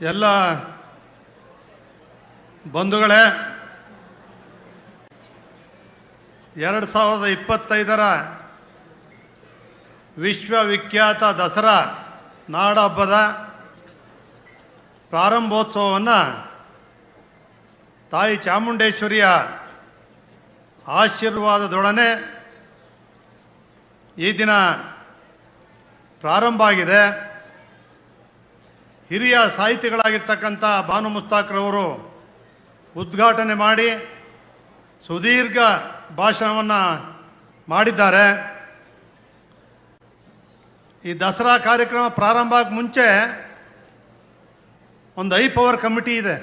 ಎಲ್ಲ ಬಂಧುಗಳೇ, ಎರಡು ಸಾವಿರದ ಇಪ್ಪತ್ತೈದರ ವಿಶ್ವವಿಖ್ಯಾತ ದಸರಾ ನಾಡಹಬ್ಬದ ಪ್ರಾರಂಭೋತ್ಸವವನ್ನು ತಾಯಿ ಚಾಮುಂಡೇಶ್ವರಿಯ ಆಶೀರ್ವಾದದೊಡನೆ ಈ ದಿನ ಪ್ರಾರಂಭ ಆಗಿದೆ. ಹಿರಿಯ ಸಾಹಿತಿಗಳಾಗಿರ್ತಕ್ಕಂಥ ಭಾನು ಮುಸ್ತಾಕ್ರವರು ಉದ್ಘಾಟನೆ ಮಾಡಿ ಸುದೀರ್ಘ ಭಾಷಣವನ್ನು ಮಾಡಿದ್ದಾರೆ. ಈ ದಸರಾ ಕಾರ್ಯಕ್ರಮ ಪ್ರಾರಂಭ ಆಗ ಮುಂಚೆ ಒಂದು ಐ ಪವರ್ ಕಮಿಟಿ ಇದೆ.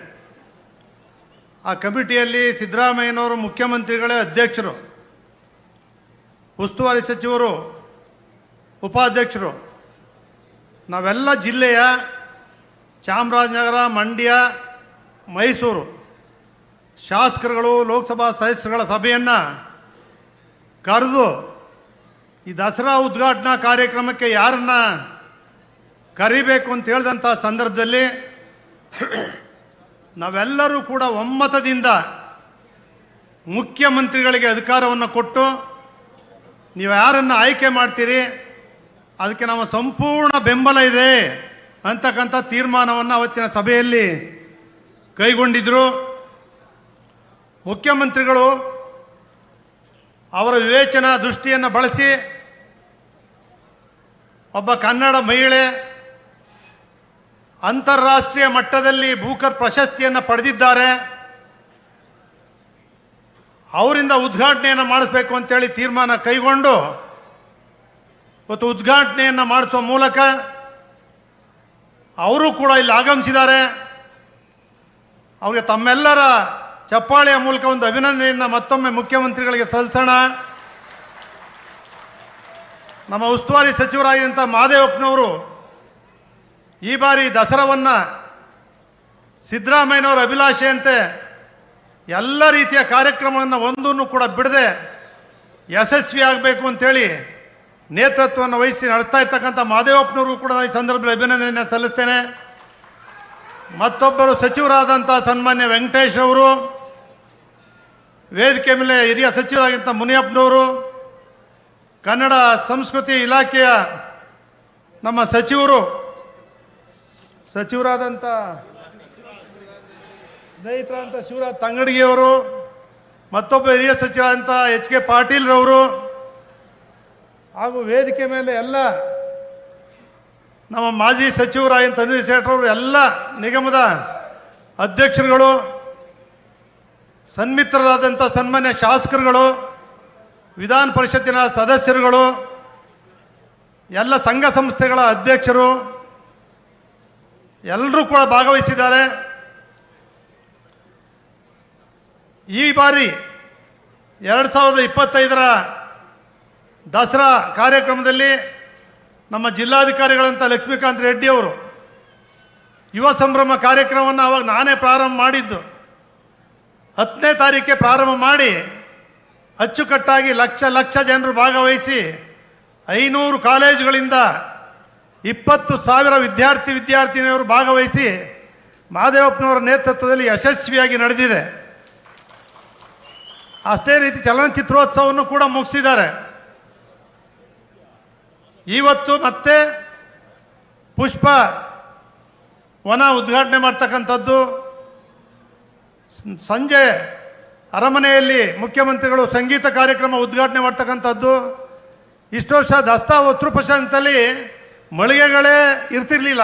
ಆ ಕಮಿಟಿಯಲ್ಲಿ ಸಿದ್ದರಾಮಯ್ಯನವರು ಮುಖ್ಯಮಂತ್ರಿಗಳೇ ಅಧ್ಯಕ್ಷರು. ಉಸ್ತುವಾರಿ ಸಚಿವರು ಉಪಾಧ್ಯಕ್ಷರು. ನಾವೆಲ್ಲ ಜಿಲ್ಲೆಯ ಚಾಮರಾಜನಗರ, ಮಂಡ್ಯ, ಮೈಸೂರು ಶಾಸಕರುಗಳು, ಲೋಕಸಭಾ ಸದಸ್ಯರುಗಳ ಸಭೆಯನ್ನು ಕರೆದು ಈ ದಸರಾ ಉದ್ಘಾಟನಾ ಕಾರ್ಯಕ್ರಮಕ್ಕೆ ಯಾರನ್ನು ಕರಿಬೇಕು ಅಂತ ಹೇಳಿದಂಥ ಸಂದರ್ಭದಲ್ಲಿ ನಾವೆಲ್ಲರೂ ಕೂಡ ಒಮ್ಮತದಿಂದ ಮುಖ್ಯಮಂತ್ರಿಗಳಿಗೆ ಅಧಿಕಾರವನ್ನು ಕೊಟ್ಟು ನೀವು ಯಾರನ್ನು ಆಯ್ಕೆ ಮಾಡ್ತೀರಿ, ಅದಕ್ಕೆ ನಮ್ಮ ಸಂಪೂರ್ಣ ಬೆಂಬಲ ಇದೆ. ಅಂತಕ್ಕಂಥ ತೀರ್ಮಾನವನ್ನು ಅವತ್ತಿನ ಸಭೆಯಲ್ಲಿ ಕೈಗೊಂಡಿದ್ದರು ಮುಖ್ಯಮಂತ್ರಿಗಳು ಅವರ ವಿವೇಚನಾ ದೃಷ್ಟಿಯನ್ನು ಬಳಸಿ ಒಬ್ಬ ಕನ್ನಡ ಮಹಿಳೆ ಅಂತಾರಾಷ್ಟ್ರೀಯ ಮಟ್ಟದಲ್ಲಿ ಭೂಕರ್ ಪ್ರಶಸ್ತಿಯನ್ನು ಪಡೆದಿದ್ದಾರೆ. ಅವರಿಂದ ಉದ್ಘಾಟನೆಯನ್ನು ಮಾಡಿಸ್ಬೇಕು ಅಂತೇಳಿ ತೀರ್ಮಾನ ಕೈಗೊಂಡು ಇವತ್ತು ಉದ್ಘಾಟನೆಯನ್ನು ಮಾಡಿಸುವ ಮೂಲಕ ಅವರು ಕೂಡ ಇಲ್ಲಿ ಆಗಮಿಸಿದ್ದಾರೆ. ಅವರಿಗೆ ತಮ್ಮೆಲ್ಲರ ಚಪ್ಪಾಳೆಯ ಮೂಲಕ ಒಂದು ಅಭಿನಂದನೆಯನ್ನು ಮತ್ತೊಮ್ಮೆ ಮುಖ್ಯಮಂತ್ರಿಗಳಿಗೆ ಸಲ್ಲಿಸೋಣ. ನಮ್ಮ ಉಸ್ತುವಾರಿ ಸಚಿವರಾಗಿದ್ದಂಥ ಮಹದೇವಪ್ಪನವರು ಈ ಬಾರಿ ದಸರಾವನ್ನು ಸಿದ್ದರಾಮಯ್ಯನವರ ಅಭಿಲಾಷೆಯಂತೆ ಎಲ್ಲ ರೀತಿಯ ಕಾರ್ಯಕ್ರಮಗಳನ್ನು ಒಂದನ್ನು ಕೂಡ ಬಿಡದೆ ಯಶಸ್ವಿ ಆಗಬೇಕು ಅಂತೇಳಿ ನೇತೃತ್ವವನ್ನು ವಹಿಸಿ ನಡೆಸ್ತಾ ಇರ್ತಕ್ಕಂಥ ಮಹದೇವಪ್ಪನವ್ರಿಗೂ ಕೂಡ ಈ ಸಂದರ್ಭದಲ್ಲಿ ಅಭಿನಂದನೆಯನ್ನು ಸಲ್ಲಿಸ್ತೇನೆ. ಮತ್ತೊಬ್ಬರು ಸಚಿವರಾದಂಥ ಸನ್ಮಾನ್ಯ ವೆಂಕಟೇಶ್ ಅವರು, ವೇದಿಕೆ ಮೇಲೆ ಹಿರಿಯ ಸಚಿವರಾಗಿದ್ದಂಥ ಮುನಿಯಪ್ಪನವರು, ಕನ್ನಡ ಸಂಸ್ಕೃತಿ ಇಲಾಖೆಯ ನಮ್ಮ ಸಚಿವರು, ಸಚಿವರಾದಂಥ ಸ್ನೇಹಿತರಾದಂಥ ಶಿವರಾಜ್ ತಂಗಡಿಗೆಯವರು ಮತ್ತೊಬ್ಬ ಹಿರಿಯ ಸಚಿವರಾದಂಥ ಎಚ್ ಕೆ ಪಾಟೀಲ್ರವರು ಹಾಗೂ ವೇದಿಕೆ ಮೇಲೆ ಎಲ್ಲ ನಮ್ಮ ಮಾಜಿ ಸಚಿವರಾಯನ್ ತನ್ವೀರ್ ಸೇಠರವರು ಎಲ್ಲ ನಿಗಮದ ಅಧ್ಯಕ್ಷರುಗಳು, ಸನ್ಮಿತ್ರರಾದಂಥ ಸನ್ಮಾನ್ಯ ಶಾಸಕರುಗಳು, ವಿಧಾನ ಪರಿಷತ್ತಿನ ಸದಸ್ಯರುಗಳು, ಎಲ್ಲ ಸಂಘ ಸಂಸ್ಥೆಗಳ ಅಧ್ಯಕ್ಷರು ಎಲ್ಲರೂ ಕೂಡ ಭಾಗವಹಿಸಿದ್ದಾರೆ. ಈ ಬಾರಿ ಎರಡು ಸಾವಿರದ ಇಪ್ಪತ್ತೈದರ ದಸರಾ ಕಾರ್ಯಕ್ರಮದಲ್ಲಿ ನಮ್ಮ ಜಿಲ್ಲಾಧಿಕಾರಿಗಳಂತ ಲಕ್ಷ್ಮೀಕಾಂತ್ ರೆಡ್ಡಿ ಅವರು ಯುವ ಸಂಭ್ರಮ ಕಾರ್ಯಕ್ರಮವನ್ನು ಅವಾಗ ನಾನೇ ಪ್ರಾರಂಭ ಮಾಡಿದ್ದು. ಹತ್ತನೇ ತಾರೀಕೆ ಪ್ರಾರಂಭ ಮಾಡಿ ಅಚ್ಚುಕಟ್ಟಾಗಿ ಲಕ್ಷ ಲಕ್ಷ ಜನರು ಭಾಗವಹಿಸಿ ಐನೂರು ಕಾಲೇಜುಗಳಿಂದ ಇಪ್ಪತ್ತು ಸಾವಿರ ವಿದ್ಯಾರ್ಥಿ ವಿದ್ಯಾರ್ಥಿನಿಯವರು ಭಾಗವಹಿಸಿ ಮಹಾದೇವಪ್ಪನವರ ನೇತೃತ್ವದಲ್ಲಿ ಯಶಸ್ವಿಯಾಗಿ ನಡೆದಿದೆ. ಅಷ್ಟೇ ರೀತಿ ಚಲನಚಿತ್ರೋತ್ಸವವನ್ನು ಕೂಡ ಮುಗಿಸಿದ್ದಾರೆ. ಇವತ್ತು ಮತ್ತೆ ಪುಷ್ಪ ವನ ಉದ್ಘಾಟನೆ ಮಾಡ್ತಕ್ಕಂಥದ್ದು. ಸಂಜೆ ಅರಮನೆಯಲ್ಲಿ ಮುಖ್ಯಮಂತ್ರಿಗಳು ಸಂಗೀತ ಕಾರ್ಯಕ್ರಮ ಉದ್ಘಾಟನೆ ಮಾಡ್ತಕ್ಕಂಥದ್ದು. ಇಷ್ಟು ವರ್ಷ ದಸ್ತಾ ಉತ್ತರಪ್ರಶಾಂತಲ್ಲಿ ಮಳಿಗೆಗಳೇ ಇರ್ತಿರ್ಲಿಲ್ಲ.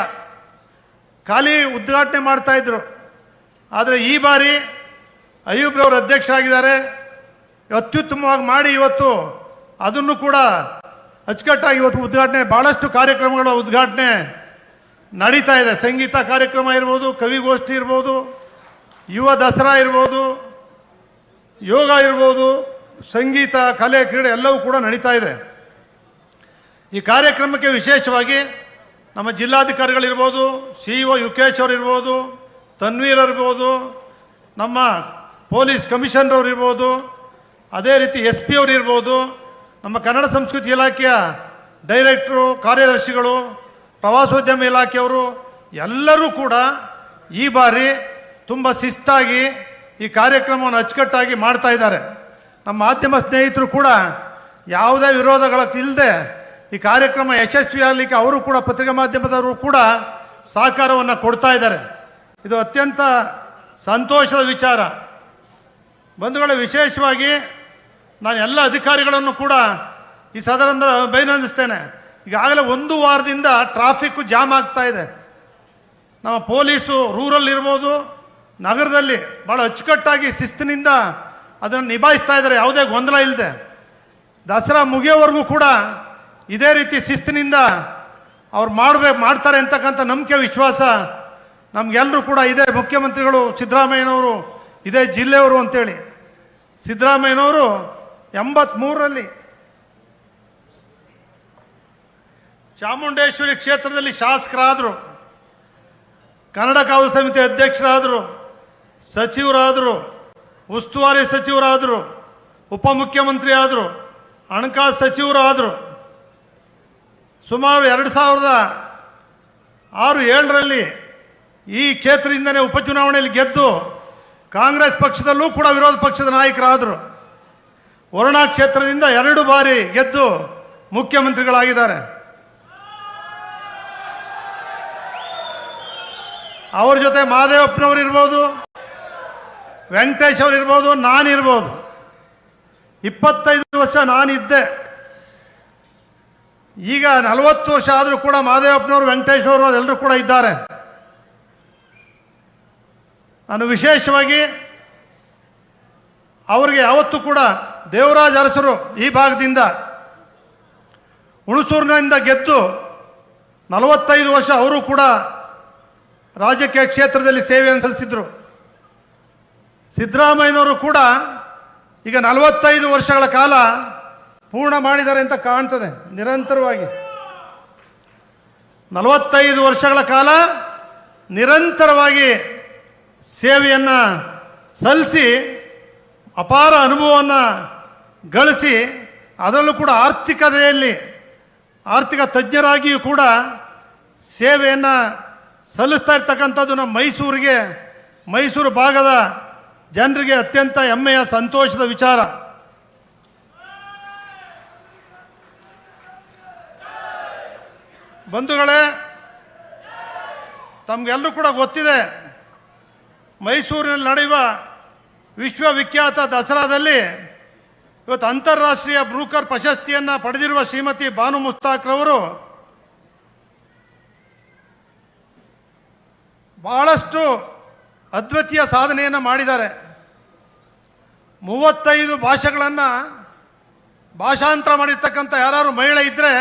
ಖಾಲಿ ಉದ್ಘಾಟನೆ ಮಾಡ್ತಾಯಿದ್ರು ಆದರೆ ಈ ಬಾರಿ ಅಯ್ಯೂಬ್ರವರು ಅಧ್ಯಕ್ಷರಾಗಿದ್ದಾರೆ. ಅತ್ಯುತ್ತಮವಾಗಿ ಮಾಡಿ ಇವತ್ತು ಅದನ್ನು ಕೂಡ ಅಚ್ಚುಕಟ್ಟಾಗಿ ಇವತ್ತು ಉದ್ಘಾಟನೆ ಭಾಳಷ್ಟು ಕಾರ್ಯಕ್ರಮಗಳ ಉದ್ಘಾಟನೆ ನಡೀತಾ ಇದೆ. ಸಂಗೀತ ಕಾರ್ಯಕ್ರಮ ಇರ್ಬೋದು, ಕವಿಗೋಷ್ಠಿ ಇರ್ಬೋದು, ಯುವ ದಸರಾ ಇರ್ಬೋದು, ಯೋಗ ಇರ್ಬೋದು, ಸಂಗೀತ, ಕಲೆ, ಕ್ರೀಡೆ ಎಲ್ಲವೂ ಕೂಡ ನಡೀತಾ ಇದೆ. ಈ ಕಾರ್ಯಕ್ರಮಕ್ಕೆ ವಿಶೇಷವಾಗಿ ನಮ್ಮ ಜಿಲ್ಲಾಧಿಕಾರಿಗಳಿರ್ಬೋದು, ಸಿ ಇ ಒ ಯುಕೇಶ್ ಅವರು ಇರ್ಬೋದು, ತನ್ವೀರ್ ಇರ್ಬೋದು, ನಮ್ಮ ಪೊಲೀಸ್ ಕಮಿಷನರ್ ಇರ್ಬೋದು, ಅದೇ ರೀತಿ ಎಸ್ ಪಿ ಅವರು ಇರ್ಬೋದು ನಮ್ಮ ಕನ್ನಡ ಸಂಸ್ಕೃತಿ ಇಲಾಖೆಯ ಡೈರೆಕ್ಟ್ರು, ಕಾರ್ಯದರ್ಶಿಗಳು, ಪ್ರವಾಸೋದ್ಯಮ ಇಲಾಖೆಯವರು ಎಲ್ಲರೂ ಕೂಡ ಈ ಬಾರಿ ತುಂಬ ಶಿಸ್ತಾಗಿ ಈ ಕಾರ್ಯಕ್ರಮವನ್ನು ಅಚ್ಚುಕಟ್ಟಾಗಿ ಮಾಡ್ತಾ ಇದ್ದಾರೆ. ನಮ್ಮ ಮಾಧ್ಯಮ ಸ್ನೇಹಿತರು ಕೂಡ ಯಾವುದೇ ವಿರೋಧಗಳ ಇಲ್ಲದೆ ಈ ಕಾರ್ಯಕ್ರಮ ಯಶಸ್ವಿಯಾಗಲಿಕ್ಕೆ ಅವರು ಕೂಡ ಪತ್ರಿಕಾ ಮಾಧ್ಯಮದವರು ಕೂಡ ಸಹಕಾರವನ್ನು ಕೊಡ್ತಾ ಇದ್ದಾರೆ. ಇದು ಅತ್ಯಂತ ಸಂತೋಷದ ವಿಚಾರ. ಬಂಧುಗಳ, ವಿಶೇಷವಾಗಿ ನಾನು ಎಲ್ಲ ಅಧಿಕಾರಿಗಳನ್ನು ಕೂಡ ಈ ಸಾಧಾರಣ ಅಭಿನಂದಿಸ್ತೇನೆ ಈಗಾಗಲೇ ಒಂದು ವಾರದಿಂದ ಟ್ರಾಫಿಕ್ ಜಾಮ್ ಆಗ್ತಾ ಇದೆ. ನಮ್ಮ ಪೊಲೀಸು ರೂರಲ್ ಇರ್ಬೋದು, ನಗರದಲ್ಲಿ ಭಾಳ ಅಚ್ಚುಕಟ್ಟಾಗಿ ಶಿಸ್ತಿನಿಂದ ಅದನ್ನು ನಿಭಾಯಿಸ್ತಾ ಇದ್ದಾರೆ. ಯಾವುದೇ ಗೊಂದಲ ಇಲ್ಲದೆ. ದಸರಾ ಮುಗಿಯೋವರೆಗೂ ಕೂಡ ಇದೇ ರೀತಿ ಶಿಸ್ತಿನಿಂದ ಅವ್ರು ಮಾಡಬೇಕು ಮಾಡ್ತಾರೆ ಅಂತಕ್ಕಂಥ ನಂಬಿಕೆ, ವಿಶ್ವಾಸ ನಮಗೆಲ್ಲರೂ ಕೂಡ ಇದೇ. ಮುಖ್ಯಮಂತ್ರಿಗಳು ಸಿದ್ದರಾಮಯ್ಯನವರು, ಇದೇ ಜಿಲ್ಲೆಯವರು ಅಂತೇಳಿ. ಸಿದ್ದರಾಮಯ್ಯನವರು ಎಂಬತ್ಮೂರರಲ್ಲಿ ಚಾಮುಂಡೇಶ್ವರಿ ಕ್ಷೇತ್ರದಲ್ಲಿ ಶಾಸಕರಾದರು, ಕನ್ನಡ ಕಾವಲು ಸಮಿತಿ ಅಧ್ಯಕ್ಷರಾದರು, ಸಚಿವರಾದರು, ಉಸ್ತುವಾರಿ ಸಚಿವರಾದರು ಉಪಮುಖ್ಯಮಂತ್ರಿ ಆದರು ಹಣಕಾಸು ಸಚಿವರಾದರು, ಸುಮಾರು ಎರಡು ಸಾವಿರದ ಆರು ಏಳರಲ್ಲಿ ಈ ಕ್ಷೇತ್ರದಿಂದಲೇ ಉಪಚುನಾವಣೆಯಲ್ಲಿ ಗೆದ್ದು ಕಾಂಗ್ರೆಸ್ ಪಕ್ಷದಲ್ಲೂ ಕೂಡ ವಿರೋಧ ಪಕ್ಷದ ನಾಯಕರಾದರು. ವರುಣಾ ಕ್ಷೇತ್ರದಿಂದ ಎರಡು ಬಾರಿ ಗೆದ್ದು ಮುಖ್ಯಮಂತ್ರಿಗಳಾಗಿದ್ದಾರೆ. ಅವ್ರ ಜೊತೆ ಮಹಾದೇವಪ್ಪನವ್ರು ಇರ್ಬೋದು, ವೆಂಕಟೇಶ್ ಅವ್ರು ಇರ್ಬೋದು ನಾನಿರ್ಬೋದು ಇಪ್ಪತ್ತೈದು ವರ್ಷ ನಾನಿದ್ದೆ ಈಗ ನಲವತ್ತು ವರ್ಷ ಆದರೂ ಕೂಡ ಮಹಾದೇವಪ್ಪನವರು ವೆಂಕಟೇಶ್ ಅವರು ಎಲ್ಲರೂ ಕೂಡ ಇದ್ದಾರೆ. ನಾನು ವಿಶೇಷವಾಗಿ ಅವರಿಗೆ ಯಾವತ್ತೂ ಕೂಡ ದೇವರಾಜ್ ಅರಸರು ಈ ಭಾಗದಿಂದ ಹುಣಸೂರಿನಿಂದ ಗೆದ್ದು ನಲವತ್ತೈದು ವರ್ಷ ಅವರು ಕೂಡ ರಾಜಕೀಯ ಕ್ಷೇತ್ರದಲ್ಲಿ ಸೇವೆಯನ್ನು ಸಲ್ಲಿಸಿದ್ರು. ಸಿದ್ದರಾಮಯ್ಯನವರು ಕೂಡ ಈಗ ನಲವತ್ತೈದು ವರ್ಷಗಳ ಕಾಲ ಪೂರ್ಣ ಮಾಡಿದ್ದಾರೆ ಅಂತ ಕಾಣ್ತದೆ, ನಿರಂತರವಾಗಿ. ನಲವತ್ತೈದು ವರ್ಷಗಳ ಕಾಲ ನಿರಂತರವಾಗಿ ಸೇವೆಯನ್ನು ಸಲ್ಲಿಸಿ ಅಪಾರ ಅನುಭವವನ್ನು ಗಳಿಸಿ ಅದರಲ್ಲೂ ಕೂಡ ಆರ್ಥಿಕತೆಯಲ್ಲಿ ಆರ್ಥಿಕ ತಜ್ಞರಾಗಿಯೂ ಕೂಡ ಸೇವೆಯನ್ನು ಸಲ್ಲಿಸ್ತಾ ಇರ್ತಕ್ಕಂಥದ್ದು ನಮ್ಮ ಮೈಸೂರಿಗೆ, ಮೈಸೂರು ಭಾಗದ ಜನರಿಗೆ ಅತ್ಯಂತ ಹೆಮ್ಮೆಯ, ಸಂತೋಷದ ವಿಚಾರ. ಬಂಧುಗಳೇ ತಮಗೆಲ್ಲರೂ ಕೂಡ ಗೊತ್ತಿದೆ, ಮೈಸೂರಿನಲ್ಲಿ ನಡೆಯುವ ವಿಶ್ವವಿಖ್ಯಾತ ದಸರಾದಲ್ಲಿ ಇವತ್ತು ಅಂತಾರಾಷ್ಟ್ರೀಯ ಬ್ರೂಕರ್ ಪ್ರಶಸ್ತಿಯನ್ನು ಪಡೆದಿರುವ ಶ್ರೀಮತಿ ಬಾನು ಮುಸ್ತಾಕ್ರವರು ಬಹಳಷ್ಟು ಅದ್ವಿತೀಯ ಸಾಧನೆಯನ್ನು ಮಾಡಿದ್ದಾರೆ. ಮೂವತ್ತೈದು ಭಾಷೆಗಳನ್ನು ಭಾಷಾಂತರ ಮಾಡಿರ್ತಕ್ಕಂಥ ಯಾರು ಮಹಿಳೆ ಇದ್ದರೆ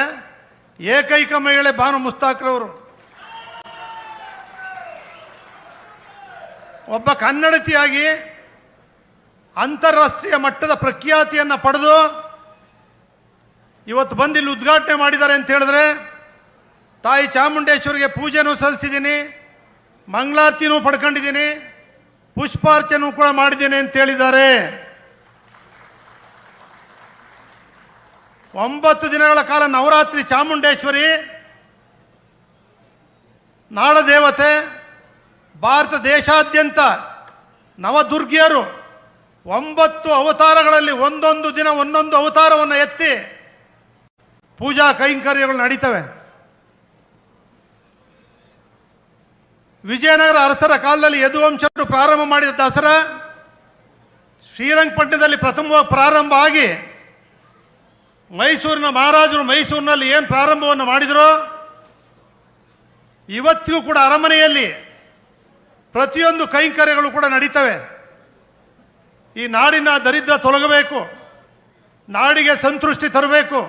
ಏಕೈಕ ಮಹಿಳೆ ಬಾನು ಮುಸ್ತಾಕ್ರವರು ಒಬ್ಬ ಕನ್ನಡತಿಯಾಗಿ ಅಂತಾರಾಷ್ಟ್ರೀಯ ಮಟ್ಟದ ಪ್ರಖ್ಯಾತಿಯನ್ನು ಪಡೆದು ಇವತ್ತು ಬಂದು ಇಲ್ಲಿ ಉದ್ಘಾಟನೆ ಮಾಡಿದ್ದಾರೆ ಅಂತ ಹೇಳಿದ್ರೆ, ತಾಯಿ ಚಾಮುಂಡೇಶ್ವರಿಗೆ ಪೂಜೆನೂ ಸಲ್ಲಿಸಿದ್ದೀನಿ, ಮಂಗಳಾರತಿನೂ ಪಡ್ಕೊಂಡಿದ್ದೀನಿ ಪುಷ್ಪಾರ್ಚನೂ ಕೂಡ ಮಾಡಿದ್ದೀನಿ ಅಂತ ಹೇಳಿದ್ದಾರೆ. ಒಂಬತ್ತು ದಿನಗಳ ಕಾಲ ನವರಾತ್ರಿ ಚಾಮುಂಡೇಶ್ವರಿ, ನಾಡದೇವತೆ, ಭಾರತ ದೇಶಾದ್ಯಂತ ನವದುರ್ಗಿಯರು ಒಂಬತ್ತು ಅವತಾರಗಳಲ್ಲಿ ಒಂದೊಂದು ದಿನ ಒಂದೊಂದು ಅವತಾರವನ್ನು ಎತ್ತಿ ಪೂಜಾ ಕೈಂಕರ್ಯಗಳು ನಡೀತವೆ. ವಿಜಯನಗರ ಅರಸರ ಕಾಲದಲ್ಲಿ ಯದುವಂಶರು ಪ್ರಾರಂಭ ಮಾಡಿದ ದಸರಾ ಶ್ರೀರಂಗಪಟ್ಟಣದಲ್ಲಿ ಪ್ರಥಮವಾಗಿ ಪ್ರಾರಂಭ ಆಗಿ ಮೈಸೂರಿನ ಮಹಾರಾಜರು ಮೈಸೂರಿನಲ್ಲಿ ಏನು ಪ್ರಾರಂಭವನ್ನು ಮಾಡಿದರೋ ಇವತ್ತಿಗೂ ಕೂಡ ಅರಮನೆಯಲ್ಲಿ ಪ್ರತಿಯೊಂದು ಕೈಂಕರ್ಯಗಳು ಕೂಡ ನಡೀತವೆ. ಈ ನಾಡಿನ ದರಿದ್ರ ತೊಲಗಬೇಕು, ನಾಡಿಗೆ ಸಂತೃಷ್ಟಿ ತರಬೇಕು,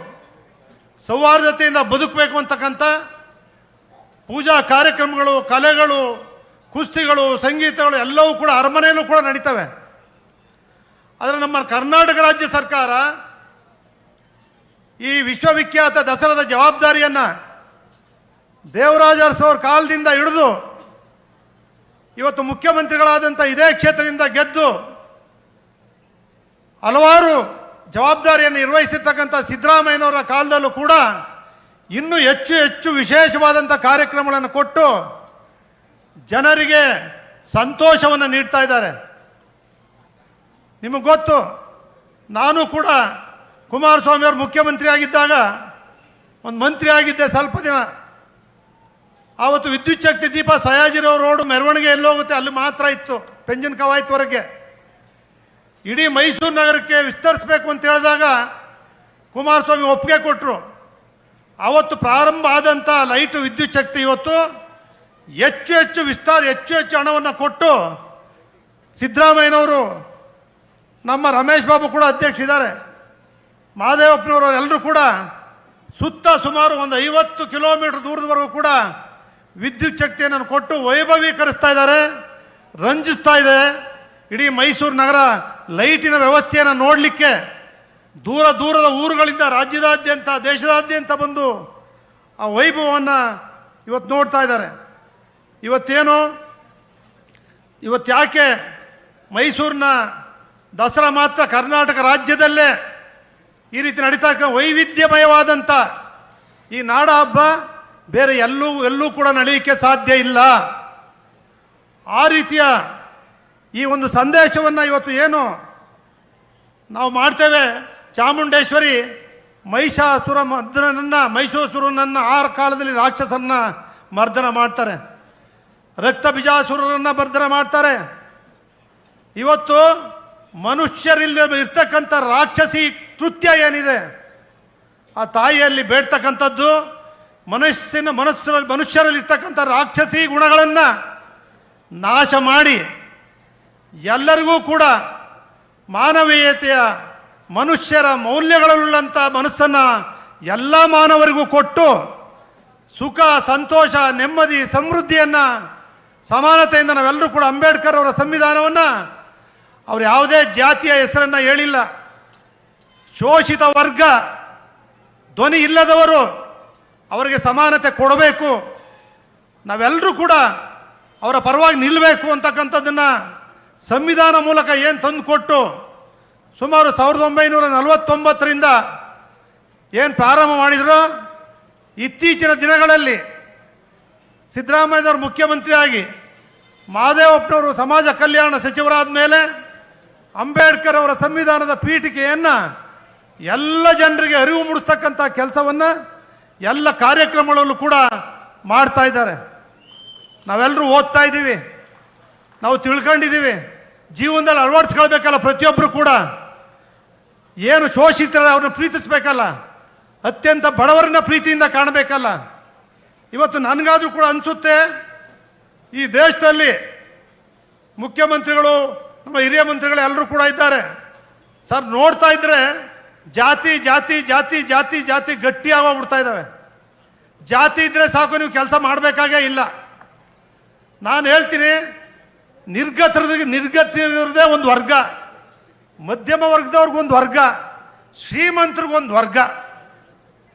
ಸೌಹಾರ್ದತೆಯಿಂದ ಬದುಕಬೇಕು ಅಂತಕ್ಕಂಥ ಪೂಜಾ ಕಾರ್ಯಕ್ರಮಗಳು, ಕಲೆಗಳು, ಕುಸ್ತಿಗಳು, ಸಂಗೀತಗಳು ಎಲ್ಲವೂ ಕೂಡ ಅರಮನೆಯಲ್ಲೂ ಕೂಡ ನಡೀತವೆ. ಆದರೆ ನಮ್ಮ ಕರ್ನಾಟಕ ರಾಜ್ಯ ಸರ್ಕಾರ ಈ ವಿಶ್ವವಿಖ್ಯಾತ ದಸರಾದ ಜವಾಬ್ದಾರಿಯನ್ನು ದೇವರಾಜ ಅರಸವ್ರ ಕಾಲದಿಂದ ಹಿಡಿದು ಇವತ್ತು ಮುಖ್ಯಮಂತ್ರಿಗಳಾದಂಥ ಇದೇ ಕ್ಷೇತ್ರದಿಂದ ಗೆದ್ದು ಹಲವಾರು ಜವಾಬ್ದಾರಿಯನ್ನು ನಿರ್ವಹಿಸಿರ್ತಕ್ಕಂಥ ಸಿದ್ದರಾಮಯ್ಯನವರ ಕಾಲದಲ್ಲೂ ಕೂಡ ಇನ್ನೂ ಹೆಚ್ಚು ಹೆಚ್ಚು ವಿಶೇಷವಾದಂಥ ಕಾರ್ಯಕ್ರಮಗಳನ್ನು ಕೊಟ್ಟು ಜನರಿಗೆ ಸಂತೋಷವನ್ನು ನೀಡ್ತಾ ಇದ್ದಾರೆ. ನಿಮಗೆ ಗೊತ್ತು, ನಾನು ಕೂಡ ಕುಮಾರಸ್ವಾಮಿ ಅವರು ಮುಖ್ಯಮಂತ್ರಿ ಆಗಿದ್ದಾಗ, ಒಂದು ಮಂತ್ರಿ ಆಗಿದ್ದೆ ಸ್ವಲ್ಪ ದಿನ. ಆವತ್ತು ವಿದ್ಯುಚ್ಛಕ್ತಿ ದೀಪ ಸಯಾಜಿರೋ ರೋಡು ಮೆರವಣಿಗೆ ಎಲ್ಲೋಗುತ್ತೆ, ಅಲ್ಲಿ ಮಾತ್ರ ಇತ್ತು ಪೆಂಜನ್ ಕವಾಯತ್ವರೆಗೆ ಇಡೀ ಮೈಸೂರು ನಗರಕ್ಕೆ ವಿಸ್ತರಿಸಬೇಕು ಅಂತ ಹೇಳಿದಾಗ ಕುಮಾರಸ್ವಾಮಿ ಒಪ್ಪಿಗೆ ಕೊಟ್ಟರು ಅವತ್ತು ಪ್ರಾರಂಭ ಆದಂಥ ಲೈಟ್ ವಿದ್ಯುತ್ ಶಕ್ತಿ ಇವತ್ತು ಹೆಚ್ಚು ಹೆಚ್ಚು ವಿಸ್ತಾರ, ಹೆಚ್ಚು ಹೆಚ್ಚು ಹಣವನ್ನು ಕೊಟ್ಟು ಸಿದ್ದರಾಮಯ್ಯನವರು ನಮ್ಮ ರಮೇಶ್ ಬಾಬು ಕೂಡ ಅಧ್ಯಕ್ಷ ಇದ್ದಾರೆ. ಮಹಾದೇವಪ್ಪನವರು ಎಲ್ಲರೂ ಕೂಡ ಸುತ್ತ ಸುಮಾರು ಒಂದು ಐವತ್ತು ಕಿಲೋಮೀಟರ್ ದೂರದವರೆಗೂ ಕೂಡ ವಿದ್ಯುತ್ ಶಕ್ತಿಯನ್ನು ಕೊಟ್ಟು ವೈಭವೀಕರಿಸ್ತಾ ಇದ್ದಾರೆ, ರಂಜಿಸ್ತಾ ಇದೆ. ಇಡೀ ಮೈಸೂರು ನಗರ ಲೈಟಿನ ವ್ಯವಸ್ಥೆಯನ್ನು ನೋಡಲಿಕ್ಕೆ ದೂರ ದೂರದ ಊರುಗಳಿಂದ ರಾಜ್ಯದಾದ್ಯಂತ, ದೇಶದಾದ್ಯಂತ ಬಂದು ಆ ವೈಭವವನ್ನು ಇವತ್ತು ನೋಡ್ತಾ ಇದ್ದಾರೆ. ಇವತ್ತೇನು? ಇವತ್ತು ಯಾಕೆ ಮೈಸೂರಿನ ದಸರಾ ಮಾತ್ರ ಕರ್ನಾಟಕ ರಾಜ್ಯದಲ್ಲೇ ಈ ರೀತಿ ನಡೀತಾ ವೈವಿಧ್ಯಮಯವಾದಂಥ ಈ ನಾಡ ಹಬ್ಬ ಬೇರೆ ಎಲ್ಲೂ ಎಲ್ಲೂ ಕೂಡ ನಡೆಯಲಿಕ್ಕೆ ಸಾಧ್ಯ ಇಲ್ಲ. ಆ ರೀತಿಯ ಈ ಒಂದು ಸಂದೇಶವನ್ನು ಇವತ್ತು ಏನು ನಾವು ಮಾಡ್ತೇವೆ? ಚಾಮುಂಡೇಶ್ವರಿ ಮಹಿಷಾಸುರ ಮರ್ದನನ್ನ, ಮಹಿಷಾಸುರನನ್ನ ಆ ಕಾಲದಲ್ಲಿ ರಾಕ್ಷಸನ್ನ ಮರ್ದನ ಮಾಡ್ತಾರೆ. ರಕ್ತ ಬಿಜಾಸುರರನ್ನು ಮರ್ದನ ಮಾಡ್ತಾರೆ. ಇವತ್ತು ಮನುಷ್ಯರಿಲ್ಲಿ ಇರ್ತಕ್ಕಂಥ ರಾಕ್ಷಸಿ ಕೃತ್ಯ ಏನಿದೆ? ಆ ತಾಯಿಯಲ್ಲಿ ಬೇಡ್ತಕ್ಕಂಥದ್ದು, ಮನಸ್ಸಿನ ಮನಸ್ಸರಲ್ಲಿ ಮನುಷ್ಯರಲ್ಲಿ ಇರ್ತಕ್ಕಂಥ ರಾಕ್ಷಸಿ ಗುಣಗಳನ್ನು ನಾಶ ಮಾಡಿ ಎಲ್ಲರಿಗೂ ಕೂಡ ಮಾನವೀಯತೆಯ ಮನುಷ್ಯರ ಮೌಲ್ಯಗಳುಳ್ಳಂಥ ಮನಸ್ಸನ್ನು ಎಲ್ಲ ಮಾನವರಿಗೂ ಕೊಟ್ಟು ಸುಖ, ಸಂತೋಷ, ನೆಮ್ಮದಿ, ಸಮೃದ್ಧಿಯನ್ನು, ಸಮಾನತೆಯಿಂದ ನಾವೆಲ್ಲರೂ ಕೂಡ ಅಂಬೇಡ್ಕರ್ ಅವರ ಸಂವಿಧಾನವನ್ನು ಅವ್ರು ಯಾವುದೇ ಜಾತಿಯ ಹೆಸರನ್ನು ಹೇಳಿಲ್ಲ. ಶೋಷಿತ ವರ್ಗ, ಧ್ವನಿ ಇಲ್ಲದವರು ಅವರಿಗೆ ಸಮಾನತೆ ಕೊಡಬೇಕು. ನಾವೆಲ್ಲರೂ ಕೂಡ ಅವರ ಪರವಾಗಿ ನಿಲ್ಲಬೇಕು ಅಂತಕ್ಕಂಥದ್ದನ್ನು ಸಂವಿಧಾನ ಮೂಲಕ ಏನು ತಂದುಕೊಟ್ಟು ಸುಮಾರು ಸಾವಿರದ ಒಂಬೈನೂರ ನಲವತ್ತೊಂಬತ್ತರಿಂದ ಏನು ಪ್ರಾರಂಭ ಮಾಡಿದ್ರು, ಇತ್ತೀಚಿನ ದಿನಗಳಲ್ಲಿ ಸಿದ್ದರಾಮಯ್ಯನವರು ಮುಖ್ಯಮಂತ್ರಿಯಾಗಿ, ಮಾದೇವಪ್ಪನವರು ಸಮಾಜ ಕಲ್ಯಾಣ ಸಚಿವರಾದ ಮೇಲೆ ಅಂಬೇಡ್ಕರ್ ಅವರ ಸಂವಿಧಾನದ ಪೀಠಿಕೆಯನ್ನು ಎಲ್ಲ ಜನರಿಗೆ ಅರಿವು ಮೂಡಿಸ್ತಕ್ಕಂಥ ಕೆಲಸವನ್ನು ಎಲ್ಲ ಕಾರ್ಯಕ್ರಮಗಳಲ್ಲೂ ಕೂಡ ಮಾಡ್ತಾ ಇದ್ದಾರೆ. ನಾವೆಲ್ಲರೂ ಓದ್ತಾ ಇದ್ದೀವಿ. ನಾವು ತಿಳ್ಕೊಂಡಿದ್ದೀವಿ. ಜೀವನದಲ್ಲಿ ಅಳವಡಿಸ್ಕೊಳ್ಬೇಕಲ್ಲ ಪ್ರತಿಯೊಬ್ಬರು ಕೂಡ. ಏನು ಶೋಷಿತರ ಅವ್ರನ್ನ ಪ್ರೀತಿಸ್ಬೇಕಲ್ಲ. ಅತ್ಯಂತ ಬಡವರನ್ನ ಪ್ರೀತಿಯಿಂದ ಕಾಣಬೇಕಲ್ಲ. ಇವತ್ತು ನನಗಾದ್ರೂ ಕೂಡ ಅನಿಸುತ್ತೆ, ಈ ದೇಶದಲ್ಲಿ ಮುಖ್ಯಮಂತ್ರಿಗಳು, ನಮ್ಮ ಹಿರಿಯ ಮಂತ್ರಿಗಳು ಎಲ್ಲರೂ ಕೂಡ ಇದ್ದಾರೆ. ಸರ್, ನೋಡ್ತಾ ಇದ್ರೆ ಜಾತಿ ಜಾತಿ ಜಾತಿ ಜಾತಿ ಜಾತಿ ಗಟ್ಟಿ ಆಗೋಗ್ಬಿಡ್ತಾ ಇದ್ದಾವೆ ಜಾತಿ ಇದ್ರೆ ಸಾಕು, ನೀವು ಕೆಲಸ ಮಾಡಬೇಕಾಗೇ ಇಲ್ಲ. ನಾನು ಹೇಳ್ತೀನಿ ನಿರ್ಗತರದ ನಿರ್ಗತಿರದೇ ಒಂದು ವರ್ಗ. ಮಧ್ಯಮ ವರ್ಗದವ್ರಿಗೊಂದು ವರ್ಗ ಶ್ರೀಮಂತರಿಗೊಂದು ವರ್ಗ.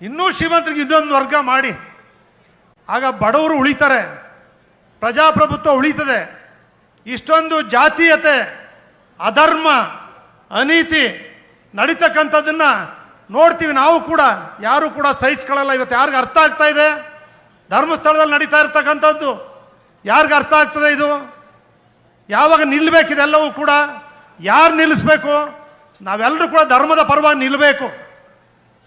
ಇನ್ನೂ ಶ್ರೀಮಂತರಿಗೆ ಇನ್ನೊಂದು ವರ್ಗ ಮಾಡಿ. ಆಗ ಬಡವರು ಉಳಿತಾರೆ, ಪ್ರಜಾಪ್ರಭುತ್ವ ಉಳಿತದೆ. ಇಷ್ಟೊಂದು ಜಾತೀಯತೆ, ಅಧರ್ಮ, ಅನೀತಿ ನಡೀತಕ್ಕಂಥದ್ದನ್ನು ನೋಡ್ತೀವಿ ನಾವು ಕೂಡ. ಯಾರು ಕೂಡ ಸಹಿಸ್ಕೊಳ್ಳಲ್ಲ. ಇವತ್ತು ಯಾರಿಗೆ ಅರ್ಥ ಆಗ್ತಾ ಇದೆ? ಧರ್ಮಸ್ಥಳದಲ್ಲಿ ನಡೀತಾ ಇರ್ತಕ್ಕಂಥದ್ದು ಯಾರಿಗೆ ಅರ್ಥ ಆಗ್ತದೆ ಇದು? ಯಾವಾಗ ನಿಲ್ಲಬೇಕಿದೆಲ್ಲವೂ ಕೂಡ? ಯಾರು ನಿಲ್ಲಿಸ್ಬೇಕು? ನಾವೆಲ್ಲರೂ ಕೂಡ ಧರ್ಮದ ಪರವಾಗಿ ನಿಲ್ಲಬೇಕು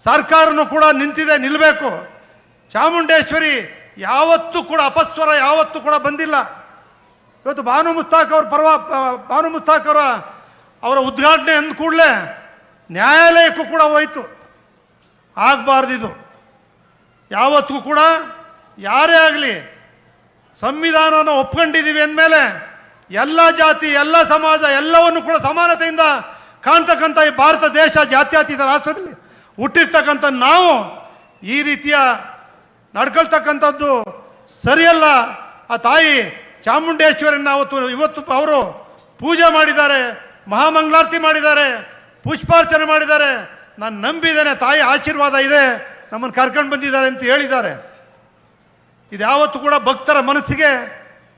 ಸರ್ಕಾರನೂ ಕೂಡ ನಿಂತಿದೆ ನಿಲ್ಲಬೇಕು ಚಾಮುಂಡೇಶ್ವರಿ ಯಾವತ್ತೂ ಕೂಡ, ಅಪಸ್ವರ ಯಾವತ್ತೂ ಕೂಡ ಬಂದಿಲ್ಲ. ಇವತ್ತು ಭಾನು ಮುಸ್ತಾಕ್ ಅವ್ರ ಪರವ, ಭಾನು ಮುಸ್ತಾಕ್ ಅವರ ಅವರ ಉದ್ಘಾಟನೆ ಅಂದ ಕೂಡಲೇ ನ್ಯಾಯಾಲಯಕ್ಕೂ ಕೂಡ ಹೋಯಿತು. ಆಗಬಾರ್ದಿದು. ಯಾವತ್ತಿಗೂ ಕೂಡ ಯಾರೇ ಆಗಲಿ, ಸಂವಿಧಾನವನ್ನು ಒಪ್ಕೊಂಡಿದ್ದೀವಿ ಅಂದಮೇಲೆ ಎಲ್ಲ ಜಾತಿ, ಎಲ್ಲ ಸಮಾಜ, ಎಲ್ಲವನ್ನು ಕೂಡ ಸಮಾನತೆಯಿಂದ ಕಾಣ್ತಕ್ಕಂಥ ಈ ಭಾರತ ದೇಶ ಜಾತ್ಯತೀತ ರಾಷ್ಟ್ರದಲ್ಲಿ ಹುಟ್ಟಿರ್ತಕ್ಕಂಥ ನಾವು ಈ ರೀತಿಯ ನಡ್ಕೊಳ್ತಕ್ಕಂಥದ್ದು ಸರಿಯಲ್ಲ. ಆ ತಾಯಿ ಚಾಮುಂಡೇಶ್ವರಿನ ಅವತ್ತು ಇವತ್ತು ಅವರು ಪೂಜೆ ಮಾಡಿದ್ದಾರೆ, ಮಹಾಮಂಗಳಾರತಿ ಮಾಡಿದ್ದಾರೆ, ಪುಷ್ಪಾರ್ಚನೆ ಮಾಡಿದ್ದಾರೆ. ನಾನು ನಂಬಿದ್ದೇನೆ, ತಾಯಿ ಆಶೀರ್ವಾದ ಇದೆ, ನಮ್ಮನ್ನು ಕರ್ಕೊಂಡು ಬಂದಿದ್ದಾರೆ ಅಂತ ಹೇಳಿದ್ದಾರೆ. ಇದು ಯಾವತ್ತೂ ಕೂಡ ಭಕ್ತರ ಮನಸ್ಸಿಗೆ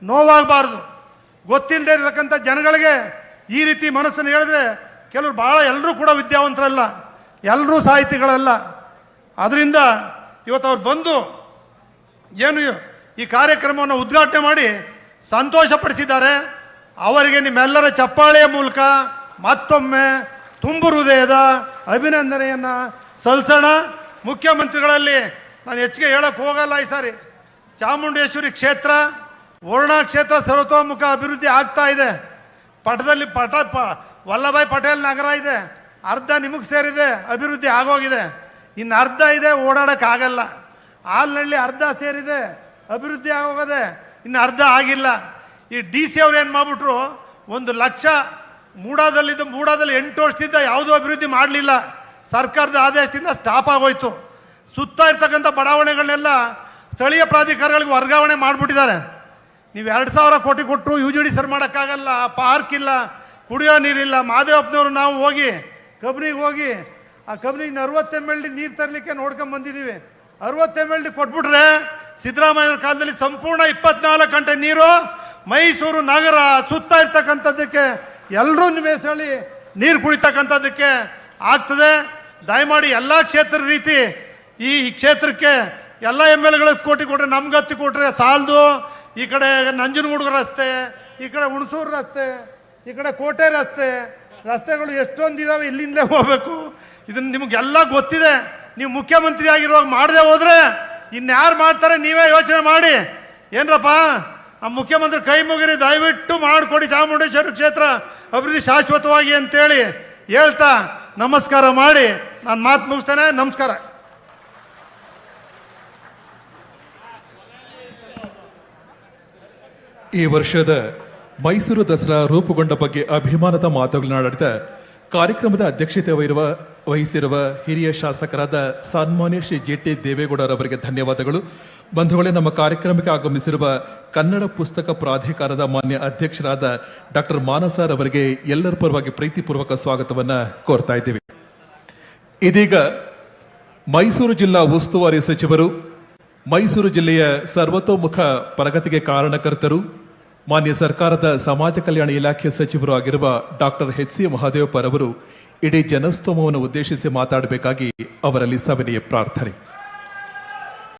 ನೋವಾಗಬಾರ್ದು. ಗೊತ್ತಿಲ್ಲದೆ ಇರತಕ್ಕಂಥ ಜನಗಳಿಗೆ ಈ ರೀತಿ ಮನಸ್ಸನ್ನು ಹೇಳಿದ್ರೆ ಕೆಲವರು ಭಾಳ ಎಲ್ಲರೂ ಕೂಡ ವಿದ್ಯಾವಂತರಲ್ಲ, ಎಲ್ಲರೂ ಸಾಹಿತಿಗಳಲ್ಲ. ಅದರಿಂದ ಇವತ್ತು ಅವ್ರು ಬಂದು ಏನು ಈ ಕಾರ್ಯಕ್ರಮವನ್ನು ಉದ್ಘಾಟನೆ ಮಾಡಿ ಸಂತೋಷಪಡಿಸಿದ್ದಾರೆ. ಅವರಿಗೆ ನಿಮ್ಮೆಲ್ಲರ ಚಪ್ಪಾಳೆಯ ಮೂಲಕ ಮತ್ತೊಮ್ಮೆ ತುಂಬು ಹೃದಯದ ಅಭಿನಂದನೆಯನ್ನು ಸಲ್ಲಿಸೋಣ. ಮುಖ್ಯಮಂತ್ರಿಗಳಲ್ಲಿ ನಾನು ಹೆಚ್ಚಿಗೆ ಹೇಳಕ್ಕೆ ಹೋಗಲ್ಲ ಈ ಸಾರಿ. ಚಾಮುಂಡೇಶ್ವರಿ ಕ್ಷೇತ್ರ ವರುಣಾ ಕ್ಷೇತ್ರ ಸರ್ವತೋಮುಖ ಅಭಿವೃದ್ಧಿ ಆಗ್ತಾ ಇದೆ. ಪಟದಲ್ಲಿ ಪಟ, ಪ, ವಲ್ಲಭಾಯ್ ಪಟೇಲ್ ನಗರ ಇದೆ. ಅರ್ಧ ನಿಮಗೆ ಸೇರಿದೆ, ಅಭಿವೃದ್ಧಿ ಆಗೋಗಿದೆ. ಇನ್ನು ಅರ್ಧ ಇದೆ, ಓಡಾಡೋಕ್ಕಾಗಲ್ಲ. ಹಾಲ್ನಳ್ಳಿ ಅರ್ಧ ಸೇರಿದೆ, ಅಭಿವೃದ್ಧಿ ಆಗೋಗದೆ ಇನ್ನು ಅರ್ಧ ಆಗಿಲ್ಲ. ಈ ಡಿ ಸಿ ಅವ್ರು ಏನು ಮಾಡ್ಬಿಟ್ರು, ಒಂದು ಲಕ್ಷ ಮೂಡಾದಲ್ಲಿದ್ದು, ಮೂಡಾದಲ್ಲಿ ಎಂಟು ವರ್ಷದಿಂದ ಯಾವುದೂ ಅಭಿವೃದ್ಧಿ ಮಾಡಲಿಲ್ಲ. ಸರ್ಕಾರದ ಆದೇಶದಿಂದ ಸ್ಟಾಪ್ ಆಗೋಯ್ತು. ಸುತ್ತ ಇರ್ತಕ್ಕಂಥ ಬಡಾವಣೆಗಳನ್ನೆಲ್ಲ ಸ್ಥಳೀಯ ಪ್ರಾಧಿಕಾರಗಳಿಗೆ ವರ್ಗಾವಣೆ ಮಾಡಿಬಿಟ್ಟಿದ್ದಾರೆ. ನೀವು ಎರಡು ಸಾವಿರ ಕೋಟಿ ಕೊಟ್ಟರು ಯು ಜಿ ಡಿ ಸರ್ ಮಾಡೋಕ್ಕಾಗಲ್ಲ, ಪಾರ್ಕ್ ಇಲ್ಲ, ಕುಡಿಯೋ ನೀರಿಲ್ಲ. ಮಹಾದೇವಪ್ಪನವರು ನಾವು ಹೋಗಿ, ಕಬ್ನಿಗೆ ಹೋಗಿ, ಆ ಕಬ್ನಿಗೆ ಅರವತ್ತು ಎಂ ಎಲ್ ಡಿ ನೀರು ತರಲಿಕ್ಕೆ ನೋಡ್ಕೊಂಡು ಬಂದಿದ್ದೀವಿ ಅರವತ್ತು ಎಂ ಎಲ್ ಡಿ ಕೊಟ್ಬಿಟ್ರೆ ಸಿದ್ದರಾಮಯ್ಯನ ಕಾಲದಲ್ಲಿ ಸಂಪೂರ್ಣ ಇಪ್ಪತ್ನಾಲ್ಕು ಗಂಟೆ ನೀರು ಮೈಸೂರು ನಗರ ಸುತ್ತ ಇರ್ತಕ್ಕಂಥದ್ದಕ್ಕೆ ಎಲ್ಲರೂ ನಿವೇಶಳಿ ನೀರು ಕುಡಿತಕ್ಕಂಥದ್ದಕ್ಕೆ ಆಗ್ತದೆ. ದಯಮಾಡಿ ಎಲ್ಲ ಕ್ಷೇತ್ರ ರೀತಿ ಈ ಕ್ಷೇತ್ರಕ್ಕೆ ಎಲ್ಲ ಎಂ ಎಲ್ ಗಳಿಗೆ ಕೋಟಿ ಕೊಟ್ಟರೆ ನಮ್ಗೆ ಹತ್ತು ಕೊಟ್ಟರೆ ಸಾಲದು. ಈ ಕಡೆ ನಂಜನಗೂಡು ರಸ್ತೆ, ಈ ಕಡೆ ಹುಣಸೂರು ರಸ್ತೆ, ಈ ಕಡೆ ಕೋಟೆ ರಸ್ತೆ, ರಸ್ತೆಗಳು ಎಷ್ಟೊಂದು ಇದಾವೆ ಇಲ್ಲಿಂದಲೇ ಹೋಗಬೇಕು. ಇದನ್ನು ನಿಮಗೆಲ್ಲ ಗೊತ್ತಿದೆ. ನೀವು ಮುಖ್ಯಮಂತ್ರಿ ಆಗಿರುವಾಗ ಮಾಡದೆ ಹೋದರೆ ಇನ್ಯಾರು ಮಾಡ್ತಾರೆ ನೀವೇ ಯೋಚನೆ ಮಾಡಿ. ಏನ್ರಪ್ಪ ನಮ್ಮ ಮುಖ್ಯಮಂತ್ರಿ ಕೈ ಮುಗಿರಿ, ದಯವಿಟ್ಟು ಮಾಡಿಕೊಡಿ ಚಾಮುಂಡೇಶ್ವರಿ ಕ್ಷೇತ್ರ ಅಭಿವೃದ್ಧಿ ಶಾಶ್ವತವಾಗಿ ಅಂತೇಳಿ ಹೇಳ್ತಾ ನಮಸ್ಕಾರ ಮಾಡಿ. ನಾನು ಮಾತು ಮುಗಿಸ್ತೇನೆ. ನಮಸ್ಕಾರ. ಈ ವರ್ಷದ ಮೈಸೂರು ದಸರಾ ರೂಪುಗೊಂಡ ಬಗ್ಗೆ ಅಭಿಮಾನದ ಮಾತುಗಳನ್ನಾಡಿದ ಕಾರ್ಯಕ್ರಮದ ಅಧ್ಯಕ್ಷತೆ ವಹಿರುವ, ವಹಿಸಿರುವ ಹಿರಿಯ ಶಾಸಕರಾದ ಸನ್ಮಾನ್ಯ ಶ್ರೀ ಜೆ ಟಿ ದೇವೇಗೌಡರವರಿಗೆ ಧನ್ಯವಾದಗಳು. ಬಂಧುಗಳೇ, ನಮ್ಮ ಕಾರ್ಯಕ್ರಮಕ್ಕೆ ಆಗಮಿಸಿರುವ ಕನ್ನಡ ಪುಸ್ತಕ ಪ್ರಾಧಿಕಾರದ ಮಾನ್ಯ ಅಧ್ಯಕ್ಷರಾದ ಡಾಕ್ಟರ್ ಮಾನಸಾರ್ ಅವರಿಗೆ ಎಲ್ಲರ ಪರವಾಗಿ ಪ್ರೀತಿಪೂರ್ವಕ ಸ್ವಾಗತವನ್ನು ಕೋರ್ತಾ ಇದ್ದೀವಿ. ಇದೀಗ ಮೈಸೂರು ಜಿಲ್ಲಾ ಉಸ್ತುವಾರಿ ಸಚಿವರು, ಮೈಸೂರು ಜಿಲ್ಲೆಯ ಸರ್ವತೋಮುಖ ಪ್ರಗತಿಗೆ ಕಾರಣಕರ್ತರು ಮಾನ್ಯ ಸರ್ಕಾರದ ಸಮಾಜ ಕಲ್ಯಾಣ ಇಲಾಖೆ ಸಚಿವರು ಆಗಿರುವ ಡಾಕ್ಟರ್ ಎಚ್ ಸಿ ಮಹದೇವಪ್ಪರವರು ಇಡೀ ಜನಸ್ತೋಮವನ್ನು ಉದ್ದೇಶಿಸಿ ಮಾತಾಡಬೇಕಾಗಿ ಅವರಲ್ಲಿ ಸವಿನಯ ಪ್ರಾರ್ಥನೆ.